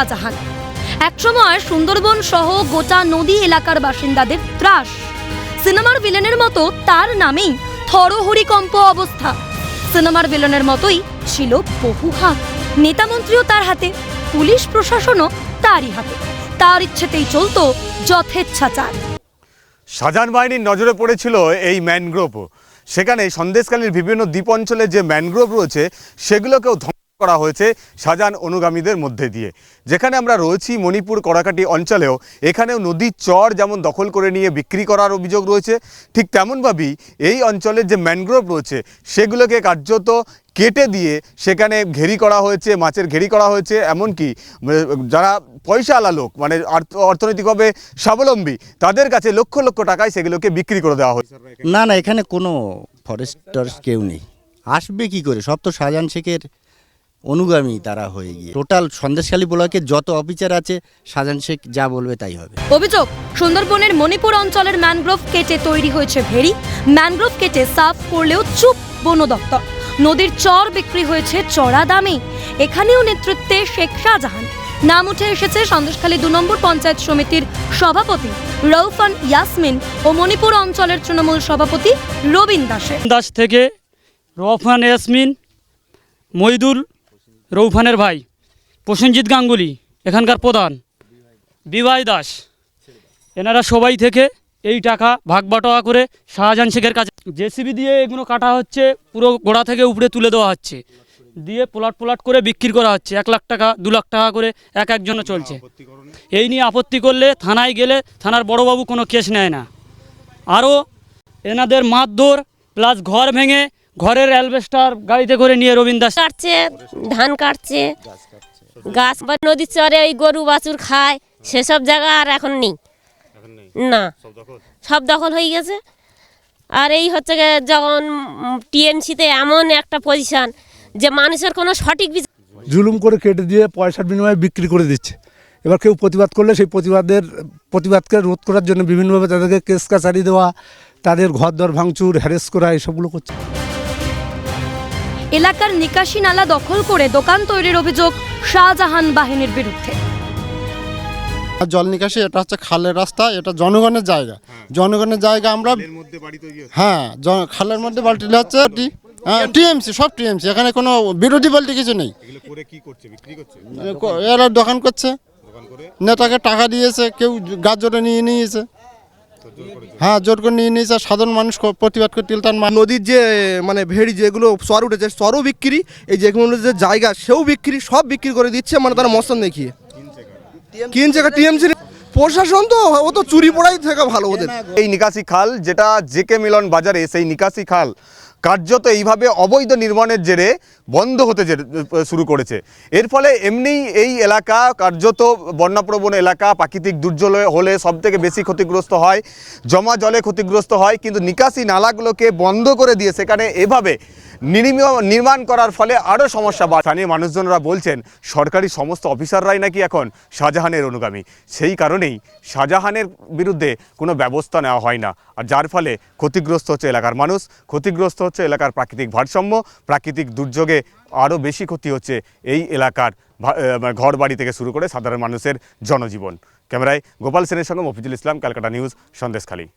শাহজাহান। একসময় সুন্দরবন সহ গোটা নদী এলাকার বাসিন্দাদের ত্রাস। সিনেমার ভিলেনের মতো তার নামেই থরহরিকম্প অবস্থা। সিনেমার ভিলেনের মতোই ছিল বহু হাত। নেতামন্ত্রীও তার হাতে, পুলিশ প্রশাসনও তারই হাতে। তার ইচ্ছেতেই চলতো যথেচ্ছাচার সাজান বাহিনীর নজরে পড়েছিল এই ম্যানগ্রোভ। সেখানে সন্দেশকালীর বিভিন্ন দ্বীপ অঞ্চলে যে ম্যানগ্রোভ রয়েছে, সেগুলোকেও করা হয়েছে সাজান অনুগামীদের মধ্যে দিয়ে। যেখানে আমরা রয়েছি মণিপুর কড়াকাটি অঞ্চলেও, এখানেও নদীর চর যেমন দখল করে নিয়ে বিক্রি করার অভিযোগ রয়েছে, ঠিক তেমনভাবেই এই অঞ্চলের যে ম্যানগ্রোভ রয়েছে, সেগুলোকে কার্যত কেটে দিয়ে সেখানে ঘেরি করা হয়েছে, মাছের ঘেরি করা হয়েছে, এমনকি যারা পয়সাওয়ালা লোক মানে অর্থনৈতিকভাবে স্বাবলম্বী, তাদের কাছে লক্ষ লক্ষ টাকায় সেগুলোকে বিক্রি করে দেওয়া হয়েছে। না না, এখানে কোনো ফরেস্টার কেউ নেই। আসবে কি করে? সব তো শাহজাহান শেখের অনুগামী তারা হয়ে গিয়ে। টোটাল সন্দেশখালী ব্লকে যত অফিসার আছে সাজান শেখ যা বলবে তাই হবে। অভিযোগ সুন্দরবনের মণিপুর অঞ্চলের ম্যানগ্রোভ কেটে তৈরি হয়েছে ভেড়ি। ম্যানগ্রোভ কেটে সাফ করলেও চুপ বন দপ্তর। নদীর চর বিক্রি হয়েছে চড়া দামে। এখানেও নেতৃত্বে শেখ শাহজাহান। নাম উঠে এসেছে সন্দেশখালী দু নম্বর পঞ্চায়েত সমিতির সভাপতি রৌফান ইয়াসমিন ও মণিপুর অঞ্চলের তৃণমূল সভাপতি রবীন দাসের। দাস থেকে রফান ইয়াসমিন মইদুল রৌফানের ভাই, প্রসেনজিৎ গাঙ্গুলি, এখানকার প্রধান, বিবাই দাস। এনারা সবাই থেকে এই টাকা ভাগ বাটোয়া করে শাহজাহান শেখের কাছে জেসিবি দিয়ে এগুলো কাটা হচ্ছে, পুরো গোড়া থেকে উপরে তুলে দেওয়া হচ্ছে। দিয়ে পোলাট পোলাট করে বিক্রি করা হচ্ছে, এক লাখ টাকা, দু লাখ টাকা করে এক একজনে চলছে। এই নিয়ে আপত্তি করলে থানায় গেলে থানার বড়বাবু কোনো কেস নেয় না। আরও এনাদের মারধর, প্লাস ঘর ভেঙে ঘরের অ্যালবেস্টার গাড়িতে করে নিয়ে রবীন্দ্র দাস কাটছে ধান কাটছে গাছ বা নদীর চরে ওই গরু বাছুর খায় সেসব জায়গা আর এখন নেই। না। সব দখল? হয়ে গেছে। আর এই হচ্ছে গিয়ে যখন টিএমসিতে এমন একটা পজিশন যে মানুষের কোনো সঠিক বিচার জুলুম করে কেটে দিয়ে পয়সার বিনিময়ে বিক্রি করে দিচ্ছে। এবার কেউ প্রতিবাদ করলে সেই প্রতিবাদের প্রতিবাদকে রোধ করার জন্য বিভিন্নভাবে তাদেরকে কেস কাছারি দেওয়া তাদের ঘর দর ভাঙচুর হ্যারেস করা এসবগুলো করছে। এলাকার নিকাশি নালা দখল করে দোকান তৈরির অভিযোগ শাহজাহান বাহিনীর বিরুদ্ধে। আর জল নিকাশি এটা হচ্ছে খালের রাস্তা এটা জনগণের জায়গা। জনগণের জায়গা আমরা হ্যাঁ খালের মধ্যে বাল্টি হচ্ছে টিএমসি সব টিএমসি এখানে কোনো বিরোধী বলতে কিছু নেই। এরা দোকান করছে। নেতাকে টাকা দিয়েছে কেউ গাছ জোরে নিয়ে নিয়েছে। হ্যাঁ জোর করে নিয়ে নিয়েছে। সাধারণ মানুষ প্রতিবাদ করে তিল তার নদীর যে মানে ভেড়ি যেগুলো সর উঠেছে সরও বিক্রি এই যেগুলো যে জায়গা সেও বিক্রি সব বিক্রি করে দিচ্ছে মানে তারা মস্তান দেখিয়ে। কিনছে টিএমসি প্রশাসন তো, ও তো চুরি পড়াই থেকে ভালো ওদের। এই নিকাশি খাল, যেটা জেকে মিলন বাজারে, সেই নিকাশি খাল কার্যত এইভাবে অবৈধ নির্মাণের জেরে বন্ধ হতে শুরু করেছে। এর ফলে এমনি এই এলাকা কার্যত বন্যাপ্রবণ এলাকা, প্রাকৃতিক দুর্যোগ হলে সব থেকে বেশি ক্ষতিগ্রস্ত হয়, জমা জলে ক্ষতিগ্রস্ত হয়, কিন্তু নিকাশি নালাগুলোকে বন্ধ করে দিয়ে সেখানে এভাবে নির্মাণ করার ফলে আরও সমস্যা বা স্থানীয় মানুষজনরা বলছেন, সরকারি সমস্ত অফিসাররাই নাকি এখন শাহজাহানের অনুগামী। সেই কারণেই শাহজাহানের বিরুদ্ধে কোনো ব্যবস্থা নেওয়া হয় না। আর যার ফলে ক্ষতিগ্রস্ত হচ্ছে এলাকার মানুষ, ক্ষতিগ্রস্ত হচ্ছে এলাকার প্রাকৃতিক ভারসাম্য, প্রাকৃতিক দুর্যোগে আরও বেশি ক্ষতি হচ্ছে এই এলাকার ভা- ঘর বাড়ি থেকে শুরু করে সাধারণ মানুষের জনজীবন। ক্যামেরায় গোপাল সেনের সঙ্গে মফিজুল ইসলাম, ক্যালকাটা নিউজ, সন্দেশখালী।